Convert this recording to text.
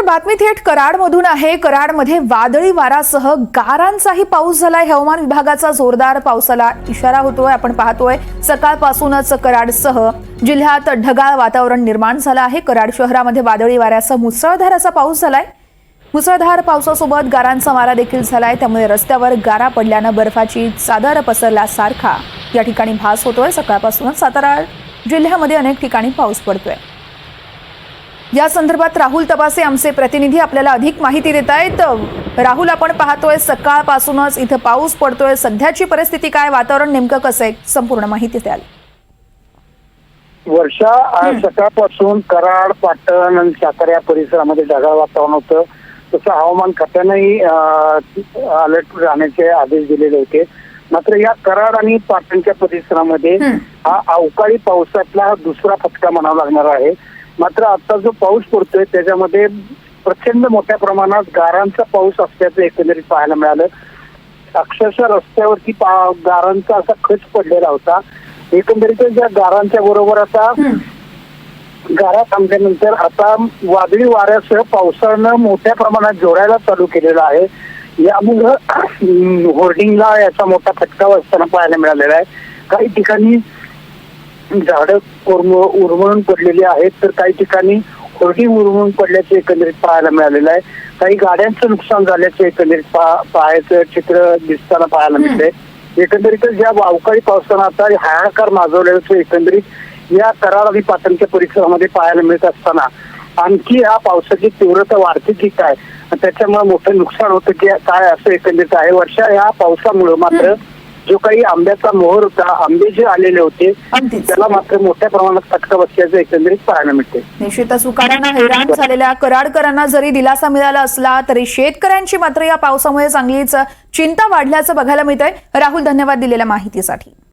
तर बातमी थेट कराडमधून आहे. कराडमध्ये वादळी वारासह गारांचाही पाऊस झालाय. हवामान विभागाचा जोरदार पावसाला इशारा होतोय. आपण पाहतोय सकाळपासूनच कराडसह जिल्ह्यात ढगाळ वातावरण निर्माण झालं आहे. कराड शहरामध्ये वादळी वाऱ्यासह मुसळधार असा पाऊस झालाय. मुसळधार पावसासोबत गारांचा मारा देखील झालाय. त्यामुळे रस्त्यावर गारा पडल्यानं बर्फाची चादर पसरल्यासारखा या ठिकाणी भास होतोय. सकाळपासूनच सातारा जिल्ह्यामध्ये अनेक ठिकाणी पाऊस पडतोय. या संदर्भात राहुल तपासे आमचे प्रतिनिधी आपल्याला अधिक माहिती देत आहेत. राहुल आपण पाहतोय सकाळपासूनच इथं पाऊस पडतोय. सध्याची परिस्थिती काय? वातावरण नेमकं कसं आहे? संपूर्ण माहिती द्याल वर्षा आज सकाळपासून कराड पाटण आणि सातारा परिसरामध्ये ढगाळ वातावरण होतं. तसं हवामान खात्यानंही अलर्ट राहण्याचे आदेश दिलेले होते. मात्र या कराड आणि पाटणच्या परिसरामध्ये हं. अवकाळी पावसातला दुसरा फटका म्हणावा लागणार आहे. मात्र आता जो पाऊस पडतोय त्याच्यामध्ये प्रचंड मोठ्या प्रमाणात गारांचा पाऊस असल्याचं एकंदरीत पाहायला मिळालं. अक्षरशः रस्त्यावरती गारांचा असा खच पडलेला होता. एकंदरीत ज्या गारांच्या बरोबर आता गारा थांबल्यानंतर आता वादळी वाऱ्यासह पावसानं मोठ्या प्रमाणात जोडायला चालू केलेला आहे. यामुळं होर्डिंगला याचा मोठा फटका असताना पाहायला मिळालेला आहे. काही ठिकाणी झाडं उर्म उरमळून पडलेली आहेत तर काही ठिकाणी होर्डिंग उरमळून पडल्याचे एकंदरीत पाहायला मिळालेलं आहे. काही गाड्यांचं नुकसान झाल्याचे एकंदरीत पाहायचं चित्र दिसताना पाहायला मिळतंय. एकंदरीत ज्या अवकाळी पावसानं आता हाहाकार माजवल्याचं एकंदरीत या कराड आणि पाटणच्या परिसरामध्ये पाहायला मिळत असताना आणखी या पावसाची तीव्रता वाढते की काय? त्याच्यामुळे मोठं नुकसान होतं की काय असं एकंदरीत आहे. वर्षा या पावसामुळे मात्र जो काही आंब्याचा मोहर होता आंबे जे आलेले होते. त्याला मात्र मोठ्या प्रमाणात फटका बसल्याचं एकंदरीत पाहायला मिळते निश्चितच सुकारांना हैराण झालेल्या कराडकरांना जरी दिलासा मिळाला असला तरी शेतकऱ्यांची मात्र या पावसामुळे चांगलीच चिंता वाढल्याचं बघायला मिळतंय. राहुल धन्यवाद दिलेल्या माहितीसाठी.